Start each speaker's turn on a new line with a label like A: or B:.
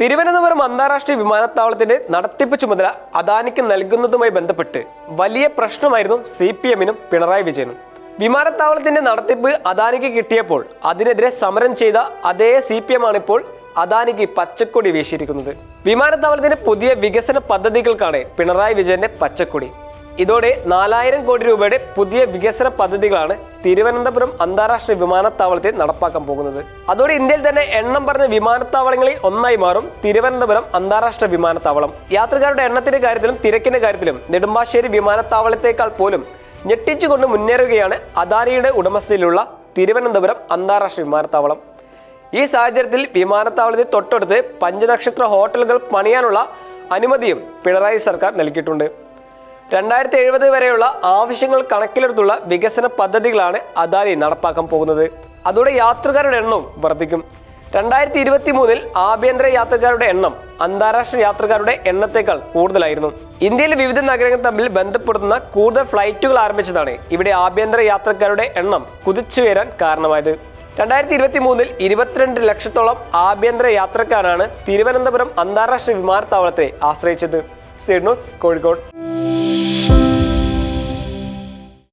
A: തിരുവനന്തപുരം അന്താരാഷ്ട്ര വിമാനത്താവളത്തിന്റെ നടത്തിപ്പ് ചുമതല അദാനിക്ക് നൽകുന്നതുമായി ബന്ധപ്പെട്ട് വലിയ പ്രശ്നമായിരുന്നു സി പി എമ്മിനും പിണറായി വിജയനും. വിമാനത്താവളത്തിന്റെ നടത്തിപ്പ് അദാനിക്ക് കിട്ടിയപ്പോൾ അതിനെതിരെ സമരം ചെയ്ത അതേ സി പി എം ആണിപ്പോൾ അദാനിക്ക് പച്ചക്കൊടി വീശിയിരിക്കുന്നത്. വിമാനത്താവളത്തിന്റെ പുതിയ വികസന പദ്ധതികൾക്കാണ് പിണറായി വിജയന്റെ പച്ചക്കൊടി. ഇതോടെ നാലായിരം കോടി രൂപയുടെ പുതിയ വികസന പദ്ധതികളാണ് തിരുവനന്തപുരം അന്താരാഷ്ട്ര വിമാനത്താവളത്തെ നടപ്പാക്കാൻ പോകുന്നത്. അതോടെ ഇന്ത്യയിൽ തന്നെ എണ്ണം പറഞ്ഞ വിമാനത്താവളങ്ങളിൽ ഒന്നായി മാറും തിരുവനന്തപുരം അന്താരാഷ്ട്ര വിമാനത്താവളം. യാത്രക്കാരുടെ എണ്ണത്തിന്റെ കാര്യത്തിലും തിരക്കിന്റെ കാര്യത്തിലും നെടുമ്പാശ്ശേരി വിമാനത്താവളത്തേക്കാൾ പോലും ഞെട്ടിച്ചുകൊണ്ട് മുന്നേറുകയാണ് അദാനിയുടെ ഉടമസ്ഥയിലുള്ള തിരുവനന്തപുരം അന്താരാഷ്ട്ര വിമാനത്താവളം. ഈ സാഹചര്യത്തിൽ വിമാനത്താവളത്തിൽ തൊട്ടടുത്ത് പഞ്ചനക്ഷത്ര ഹോട്ടലുകൾ പണിയാനുള്ള അനുമതിയും പിണറായി സർക്കാർ നൽകിയിട്ടുണ്ട്. രണ്ടായിരത്തി എഴുപത് വരെയുള്ള ആവശ്യങ്ങൾ കണക്കിലെടുത്തുള്ള വികസന പദ്ധതികളാണ് അദാനി നടപ്പാക്കാൻ പോകുന്നത്. അതോടെ യാത്രക്കാരുടെ എണ്ണവും വർദ്ധിക്കും. രണ്ടായിരത്തി ഇരുപത്തി മൂന്നിൽ ആഭ്യന്തര യാത്രക്കാരുടെ എണ്ണം അന്താരാഷ്ട്ര യാത്രക്കാരുടെ എണ്ണത്തേക്കാൾ കൂടുതലായിരുന്നു. ഇന്ത്യയിലെ വിവിധ നഗരങ്ങൾ തമ്മിൽ ബന്ധപ്പെടുത്തുന്ന കൂടുതൽ ഫ്ലൈറ്റുകൾ ആരംഭിച്ചതാണ് ഇവിടെ ആഭ്യന്തര യാത്രക്കാരുടെ എണ്ണം കുതിച്ചുയരാൻ കാരണമായത്. രണ്ടായിരത്തി ഇരുപത്തി മൂന്നിൽ ഇരുപത്തിരണ്ട് ലക്ഷത്തോളം ആഭ്യന്തര യാത്രക്കാരാണ് തിരുവനന്തപുരം അന്താരാഷ്ട്ര വിമാനത്താവളത്തെ ആശ്രയിച്ചത്. സിഡ്നോസ് കോഴിക്കോട്.